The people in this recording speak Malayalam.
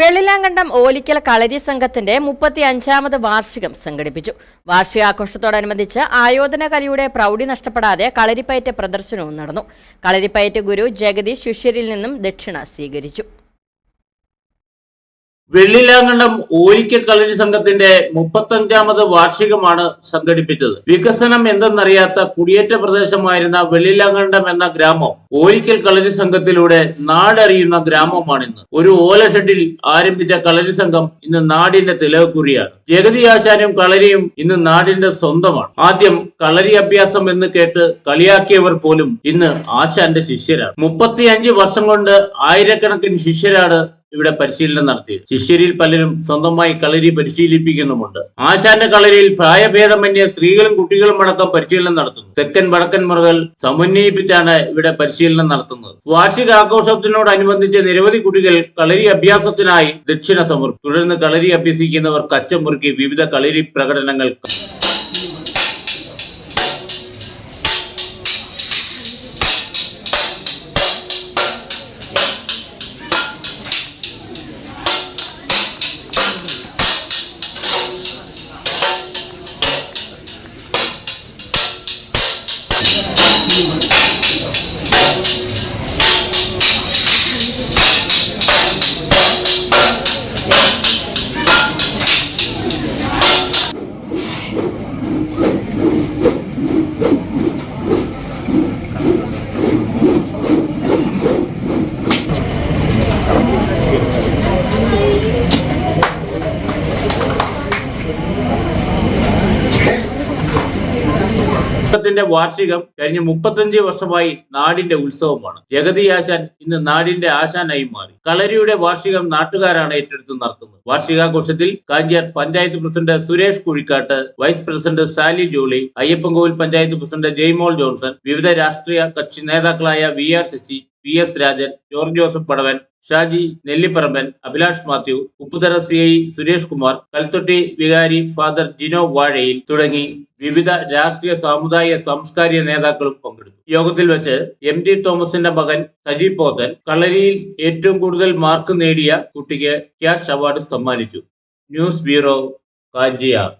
വെള്ളിലാങ്കണ്ടം ഓലിക്കൽ കളരി സംഘത്തിന്റെ മുപ്പത്തി അഞ്ചാമത് വാർഷികം സംഘടിപ്പിച്ചു. വാർഷികാഘോഷത്തോടനുബന്ധിച്ച് ആയോധന കലയുടെ പ്രൗഢി നഷ്ടപ്പെടാതെ കളരിപ്പയറ്റ് പ്രദർശനവും നടന്നു. കളരിപ്പയറ്റ് ഗുരു ജഗതി ശിഷ്യരിൽ നിന്നും ദക്ഷിണ സ്വീകരിച്ചു. വെള്ളിലാങ്കണ്ടം ഓരിക്കൽ കളരി സംഘത്തിന്റെ മുപ്പത്തഞ്ചാമത് വാർഷികമാണ് സംഘടിപ്പിച്ചത്. വികസനം എന്തെന്നറിയാത്ത കുടിയേറ്റ പ്രദേശമായിരുന്ന വെള്ളിലാങ്കണ്ടം എന്ന ഗ്രാമം ഓരിക്കൽ കളരി സംഘത്തിലൂടെ നാടറിയുന്ന ഗ്രാമമാണിന്ന്. ഒരു ഓല ഷെഡിൽ ആരംഭിച്ച കളരി സംഘം ഇന്ന് നാടിന്റെ തിലകക്കുറിയാണ് ജഗതി ആശാനും കളരിയും ഇന്ന് നാടിന്റെ സ്വന്തമാണ്. ആദ്യം കളരി അഭ്യാസം എന്ന് കേട്ട് കളിയാക്കിയവർ പോലും ഇന്ന് ആശാന്റെ ശിഷ്യരാണ്. മുപ്പത്തിയഞ്ച് വർഷം കൊണ്ട് ആയിരക്കണക്കിന് ശിഷ്യരാണ് ഇവിടെ പരിശീലനം നടത്തിയത് ശിഷ്യരിൽ പലരും സ്വന്തമായി കളരി പരിശീലിപ്പിക്കുന്നുമുണ്ട്. ആശാന്റെ കളരിയിൽ പ്രായഭേദമന്യേ സ്ത്രീകളും കുട്ടികളും അടക്കം പരിശീലനം നടത്തുന്നു. തെക്കൻ വടക്കൻ മുറകൾ സമന്വയിപ്പിച്ചാണ് ഇവിടെ പരിശീലനം നടത്തുന്നത്. വാർഷിക ആഘോഷത്തിനോടനുബന്ധിച്ച് നിരവധി കുട്ടികൾ കളരി അഭ്യാസത്തിനായി ദക്ഷിണ സമർപ്പിച്ചു തുടർന്ന് കളരി അഭ്യസിക്കുന്നവർ കച്ചമുറുക്കി വിവിധ കളരി പ്രകടനങ്ങൾ ത്തിന്റെ വാർഷികം കഴിഞ്ഞ മുപ്പത്തഞ്ച് വർഷമായി നാടിന്റെ ഉത്സവമാണ്. ജഗതി ആശാൻ ഇന്ന് നാടിന്റെ ആശാനായി മാറി. കളരിയുടെ വാർഷികം നാട്ടുകാരാണ് ഏറ്റെടുത്ത് നടത്തുന്നത്. വാർഷികാഘോഷത്തിൽ Kanchiyar panchayat president Suresh Kuzhikkattu vice president Sally Jolly Ayyappancoil panchayat president Jaimol Johnson വിവിധ രാഷ്ട്രീയ കക്ഷി നേതാക്കളായ V R Sasi P S Rajan George Joseph Padavan Shaji Nelliparamban Abhilash Mathew Upputhara C I Suresh Kumar Kalthotti വികാരി ഫാദർ ജിനോ വാഴയിൽ തുടങ്ങി വിവിധ രാഷ്ട്രീയ സാമുദായിക സാംസ്കാരിക നേതാക്കളും പങ്കെടുത്തു. യോഗത്തിൽ വെച്ച് എം ജി തോമസിന്റെ മകൻ സജി പോത്തൻ കളരിയിൽ ഏറ്റവും കൂടുതൽ മാർക്ക് നേടിയ കുട്ടിക്ക് ക്യാഷ് അവാർഡ് സമ്മാനിച്ചു. News bureau Kanchiyar.